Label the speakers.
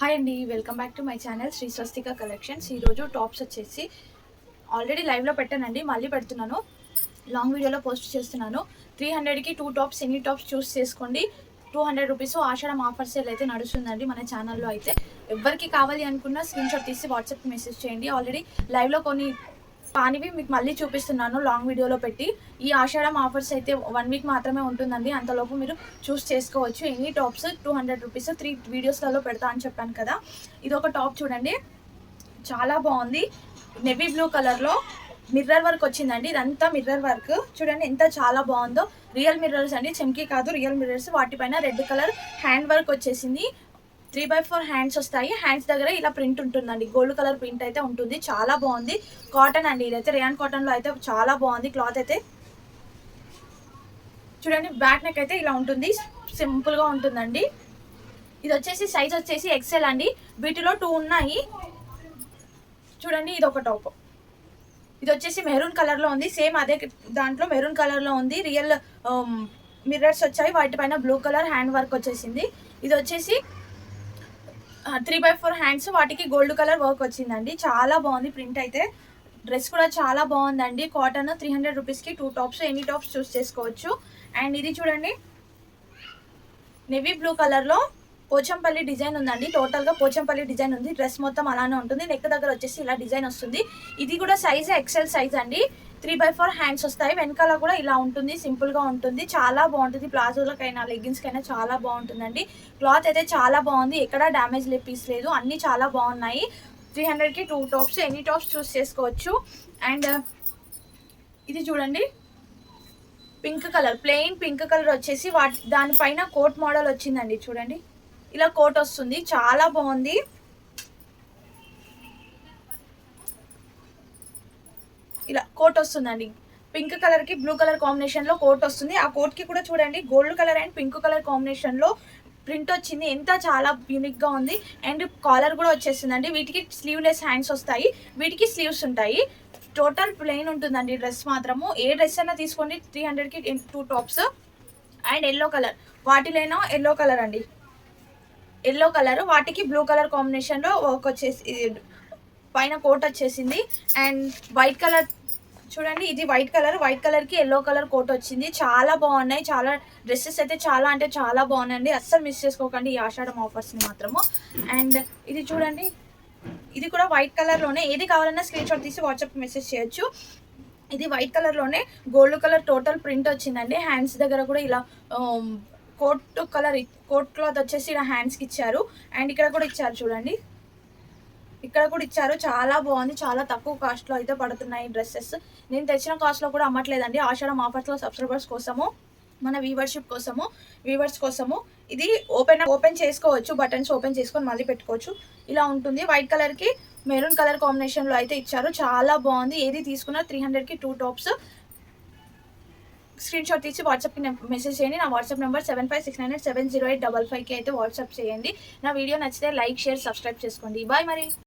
Speaker 1: Hi అండి welcome back to my channel Shri Swastika collections ఈరోజు tops వచ్చేసి already లైవ్లో పెట్టానండి మళ్ళీ పెడుతున్నాను. లాంగ్ వీడియోలో పోస్ట్ చేస్తున్నాను. త్రీ హండ్రెడ్కి టూ టాప్స్ ఎన్ని టాప్స్ చూస్ చేసుకోండి. టూ హండ్రెడ్ రూపీస్ ఆషాఢం ఆఫర్ సేల్ అయితే నడుస్తుందండి మన ఛానల్లో అయితే. ఎవరికి కావాలి అనుకున్నా స్క్రీన్ షాట్ తీసి వాట్సాప్ మెసేజ్ చేయండి. ఆల్రెడీ లైవ్లో కొన్ని పానివి మీకు మళ్ళీ చూపిస్తున్నాను. లాంగ్ వీడియోలో పెట్టి ఈ ఆషాఢం ఆఫర్స్ అయితే వన్ వీక్ మాత్రమే ఉంటుందండి. అంతలోపు మీరు చూస్ చేసుకోవచ్చు. Any tops two hundred rupees three వీడియోస్లలో పెడతా అని చెప్పాను కదా. ఇది ఒక టాప్ చూడండి. చాలా బాగుంది. నెవీ బ్లూ కలర్లో మిర్రర్ వర్క్ వచ్చిందండి. ఇదంతా మిర్రర్ వర్క్ చూడండి ఎంత చాలా బాగుందో. రియల్ మిర్రర్స్ అండి. చెంకి కాదు రియల్ మిర్రర్స్ వాటిపైన రెడ్ కలర్ హ్యాండ్ వర్క్ వచ్చేసింది. త్రీ బై ఫోర్ హ్యాండ్స్ వస్తాయి. హ్యాండ్స్ దగ్గర ఇలా ప్రింట్ ఉంటుందండి. గోల్డ్ కలర్ ప్రింట్ అయితే ఉంటుంది. చాలా బాగుంది. కాటన్ అండి ఇదైతే. రియాన్ కాటన్లో అయితే చాలా బాగుంది. క్లాత్ అయితే. చూడండి బ్యాక్ నెక్ అయితే ఇలా ఉంటుంది. సింపుల్గా ఉంటుందండి. ఇది వచ్చేసి సైజ్ వచ్చేసి ఎక్సెల్ అండి. వీటిలో టూ ఉన్నాయి. చూడండి ఇది ఒక టాప్. ఇది వచ్చేసి మెరూన్ కలర్లో ఉంది. సేమ్ అదే దాంట్లో మెరూన్ కలర్లో ఉంది. రియల్ మిర్రర్స్ వచ్చాయి. వాటిపైన బ్లూ కలర్ హ్యాండ్ వర్క్ వచ్చేసింది. ఇది వచ్చేసి త్రీ బై ఫోర్ హ్యాండ్స్ వాటికి గోల్డ్ కలర్ వర్క్ వచ్చిందండి. చాలా బాగుంది ప్రింట్ అయితే. డ్రెస్ కూడా చాలా బాగుందండి. కాటన్ త్రీ హండ్రెడ్ రూపీస్కి two tops any tops choose చేసుకోవచ్చు. అండ్ ఇది చూడండి. నెవీ బ్లూ కలర్లో పోచంపల్లి డిజైన్ ఉందండి. టోటల్గా పోచంపల్లి డిజైన్ ఉంది. డ్రెస్ మొత్తం అలానే ఉంటుంది. నెక్ దగ్గర వచ్చేసి ఇలా డిజైన్ వస్తుంది. ఇది కూడా సైజ్ ఎక్సెల్ సైజ్ అండి. త్రీ బై ఫోర్ హ్యాండ్స్ వస్తాయి. వెనకాల కూడా ఇలా ఉంటుంది. సింపుల్గా ఉంటుంది. చాలా బాగుంటుంది. ప్లాజోలకైనా లెగ్గిన్స్కైనా చాలా బాగుంటుందండి. క్లాత్ అయితే చాలా బాగుంది. ఎక్కడ డ్యామేజ్ లే పీస్ లేదు. అన్నీ చాలా బాగున్నాయి. త్రీ హండ్రెడ్కి two tops. Any tops choose చేసుకోవచ్చు? అండ్ ఇది చూడండి. Pink colour. Plain pink colour వచ్చేసి వాటి దానిపైన కోట్ మోడల్ వచ్చిందండి. చూడండి. ఇలా కోట్ వస్తుంది. చాలా బాగుంది. ఇలా కోట్ వస్తుందండి. పింక్ కలర్కి బ్లూ కలర్ కాంబినేషన్లో కోట్ వస్తుంది. ఆ కోట్కి కూడా చూడండి. Gold colour and pink colour కాంబినేషన్లో ప్రింట్ వచ్చింది. ఎంత చాలా యూనిక్గా ఉంది. అండ్ కాలర్ కూడా వచ్చేసిందండి వీటికి స్లీవ్లెస్ హ్యాండ్స్ వస్తాయి. వీటికి స్లీవ్స్ ఉంటాయి. టోటల్ ప్లెయిన్ ఉంటుందండి డ్రెస్ మాత్రము. ఏ డ్రెస్ అయినా తీసుకోండి. త్రీ హండ్రెడ్కి two tops and yellow colour. వాటిలైనా yellow colour అండి. ఎల్లో కలర్ వాటికి బ్లూ కలర్ కాంబినేషన్లో వర్క్ వచ్చేసి పైన కోట్ వచ్చేసింది. అండ్ వైట్ కలర్ చూడండి ఇది వైట్ కలర్ వైట్ కలర్కి ఎల్లో కలర్ కోట్ వచ్చింది. చాలా బాగున్నాయి. చాలా డ్రెస్సెస్ అయితే చాలా అంటే చాలా బాగున్నాయండి. అస్సలు మిస్ చేసుకోకండి ఈ ఆషాఢం ఆఫర్స్ని మాత్రము. అండ్ ఇది చూడండి ఇది కూడా వైట్ కలర్లోనే. ఏది కావాలన్నా స్క్రీన్ షాట్ తీసి వాట్సాప్ మెసేజ్ చేయొచ్చు. ఇది వైట్ కలర్లోనే. గోల్డ్ కలర్ టోటల్ ప్రింట్ వచ్చిందండి. హ్యాండ్స్ దగ్గర కూడా ఇలా um, coat colour coat cloth వచ్చేసి ఇలా హ్యాండ్స్కి ఇచ్చారు. అండ్ ఇక్కడ కూడా ఇచ్చారు చూడండి. ఇక్కడ కూడా ఇచ్చారు. చాలా బాగుంది. చాలా తక్కువ కాస్ట్లో అయితే పడుతున్నాయి డ్రెస్సెస్. నేను తెచ్చిన కాస్ట్లో కూడా అమ్మట్లేదండి. ఆషాఢం ఆఫర్స్లో సబ్స్క్రైబర్స్ కోసము మన వీవర్షిప్ కోసము వీవర్స్ కోసము ఇది ఓపెన్ ఓపెన్ చేసుకోవచ్చు. బటన్స్ ఓపెన్ చేసుకొని మళ్ళీ పెట్టుకోవచ్చు. ఇలా ఉంటుంది. వైట్ కలర్కి మెరూన్ కలర్ కాంబినేషన్లో అయితే ఇచ్చారు. చాలా బాగుంది. ఏది తీసుకున్నా త్రీ హండ్రెడ్కి టూ టాప్స్ స్క్రీన్ షాట్ తీసి వాట్సాప్కి మెసేజ్ చేయండి. నా WhatsApp number seven five six nine eight seven zero eight double ఫైవ్కి అయితే వాట్సాప్ చేయండి. నా వీడియో నచ్చితే లైక్ షేర్ సబ్స్క్రైబ్ చేసుకోండి. బాయ్ మరి.